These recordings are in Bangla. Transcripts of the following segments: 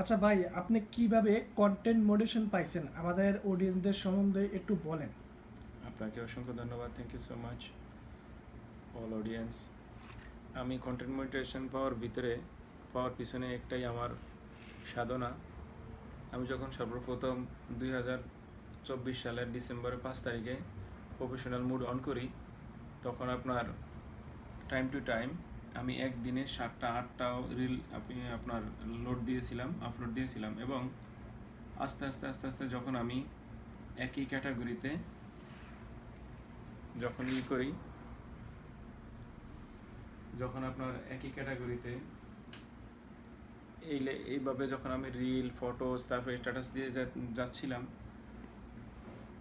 আচ্ছা ভাই, আপনি কীভাবে কন্টেন্ট মোডেশন পাইছেন? আমাদের অডিয়েন্সদের সম্বন্ধে একটু বলেন। আপনাকে অসংখ্য ধন্যবাদ thank you so much all audience আমি কন্টেন্ট মনিটাইজেশন পাওয়ার ভিতরে, পাওয়ার পিছনে একটাই আমার সাধনা। আমি যখন সর্বপ্রথম দুই হাজার চব্বিশ সালের ডিসেম্বরের পাঁচ তারিখে প্রফেশনাল মুড অন করি, তখন আপনার টাইম টু টাইম আমি একদিনে সাতটা, আটটাও রিল আপনি আপনার লোড দিয়েছিলাম আপলোড দিয়েছিলাম এবং আস্তে আস্তে আস্তে আস্তে যখন আমি একই ক্যাটাগরিতে যখন ই করি, যখন আপনার একই ক্যাটাগরিতে এই এইভাবে যখন আমি রিল ফটোস তারপরে স্ট্যাটাস দিয়ে যাচ্ছিলাম,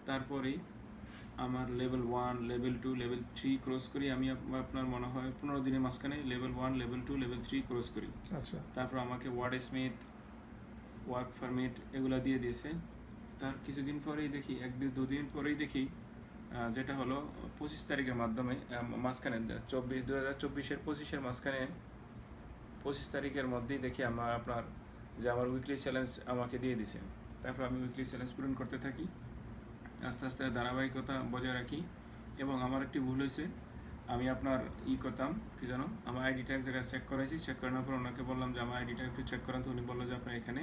তারপরেই আমার level one level two level three cross করি আমি আপনার মনে হয় পনেরো দিনের মাঝখানে level one level two level three cross করি। আচ্ছা। তারপর আমাকে ওয়ার্ড স্মিথ ওয়ার্ক পারমিট এগুলো দিয়ে দিয়েছে। তার কিছুদিন পরেই দেখি এক দুই দুদিন পরেই দেখি যেটা হলো পঁচিশ তারিখের মাধ্যমে মাঝখানে চব্বিশ দু হাজার চব্বিশের পঁচিশের মাঝখানে পঁচিশ তারিখের মধ্যেই দেখি আমার আপনার যে আমার উইকলি চ্যালেঞ্জ আমাকে দিয়ে দিছে। তারপর আমি উইকলি চ্যালেঞ্জ পূরণ করতে থাকি। আস্তে আস্তে ধারাবাহিকতা বজায় রাখি। এবং আমার একটি ভুল হয়েছে। আমি আপনার ই করতাম কি জানো? আমার আইডিটা এক জায়গায় চেক করাইছি। চেক করানোর পর ওনাকে বললাম যে আমার আইডিটা একটু চেক করান তো। উনি বলল যে আপনার এখানে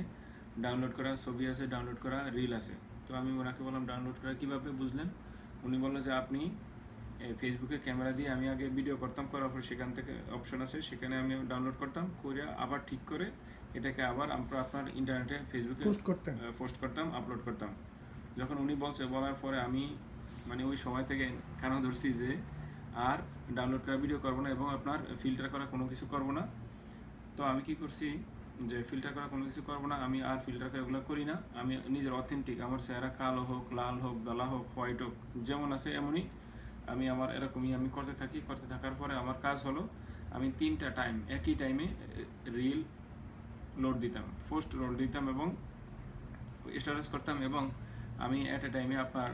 ডাউনলোড করা ছবি আছে ডাউনলোড করা রিল আছে। তো আমি ওনাকে বললাম ডাউনলোড করা কীভাবে বুঝলেন? উনি বলল যে আপনি ফেসবুকের ক্যামেরা দিয়ে আমি আগে ভিডিও করতাম করার পর সেখান থেকে অপশন আছে। সেখানে আমি ডাউনলোড করতাম করে আবার ঠিক করে এটাকে আবার আমরা আপনার ইন্টারনেটে ফেসবুকে পোস্ট করতেন। পোস্ট করতাম আপলোড করতাম। যখন উনি বলছে, বলার পরে আমি মানে ওই সময় থেকে কেন ধরছি যে, আর ডাউনলোড করা ভিডিও করব না এবং আপনার ফিল্টার করা কোনো কিছু করব না। তো আমি কি করছি যে ফিল্টার করা কোনো কিছু করব না, আমি আর ফিল্টার করে এগুলো করি না। আমি নিজের অথেন্টিক আমার চেহারা কালো হোক, লাল হোক, দলা হোক হোয়াইট হোক, যেমন আছে এমনই আমি আমার এরকমই আমি করতে থাকি। করতে থাকার পরে আমার কাজ হলো, আমি তিনটা টাইম একই টাইমে রিল লোড দিতাম ফার্স্ট লোড দিতাম এবং স্টোরেজ করতাম এবং আমি অ্যাট এ টাইমে আপনার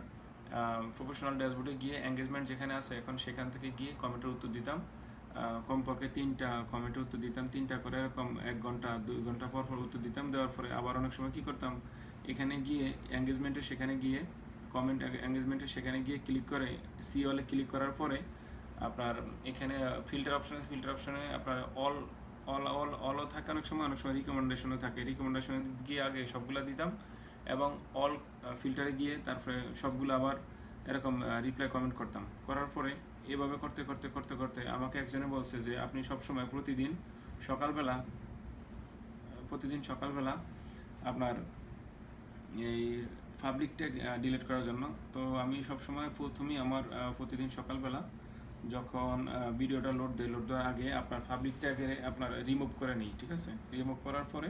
প্রফেশনাল ড্যাশবোর্ডে গিয়ে এঙ্গেজমেন্ট যেখানে আছে, এখন সেখান থেকে গিয়ে কমেন্টের উত্তর দিতাম। কমপক্ষে তিনটা কমেন্টের উত্তর দিতাম, তিনটা করে এরকম এক ঘণ্টা, দুই ঘণ্টা পর পর উত্তর দিতাম। দেওয়ার পরে আবার অনেক সময় কী করতাম, এখানে গিয়ে এঙ্গেজমেন্টে সেখানে গিয়ে কমেন্ট এঙ্গেজমেন্টে সেখানে গিয়ে ক্লিক করে সি অলে ক্লিক করার পরে আপনার এখানে ফিল্টার অপশনে ফিল্টার অপশানে আপনার অল অল অল অলও থাকে অনেক সময় অনেক সময় রিকমেন্ডেশনও থাকে। রিকমেন্ডেশনে গিয়ে আগে সবগুলো দিতাম। এবং অল ফিল্টারে গিয়ে তারপরে সবগুলো আবার এরকম রিপ্লাই কমেন্ট করতাম। করার পরে এভাবে করতে করতে করতে করতে আমাকে একজনে বলছে যে, আপনি সবসময় প্রতিদিন সকালবেলা প্রতিদিন সকালবেলা আপনার এই পাবলিক ট্যাগ ডিলিট করার জন্য। তো আমি সবসময় প্রথমেই আমার প্রতিদিন সকালবেলা যখন ভিডিওটা লোড দেয় লোড দেওয়ার আগে আপনার পাবলিক আপনার রিমুভ করে নিই, ঠিক আছে? রিমুভ করার পরে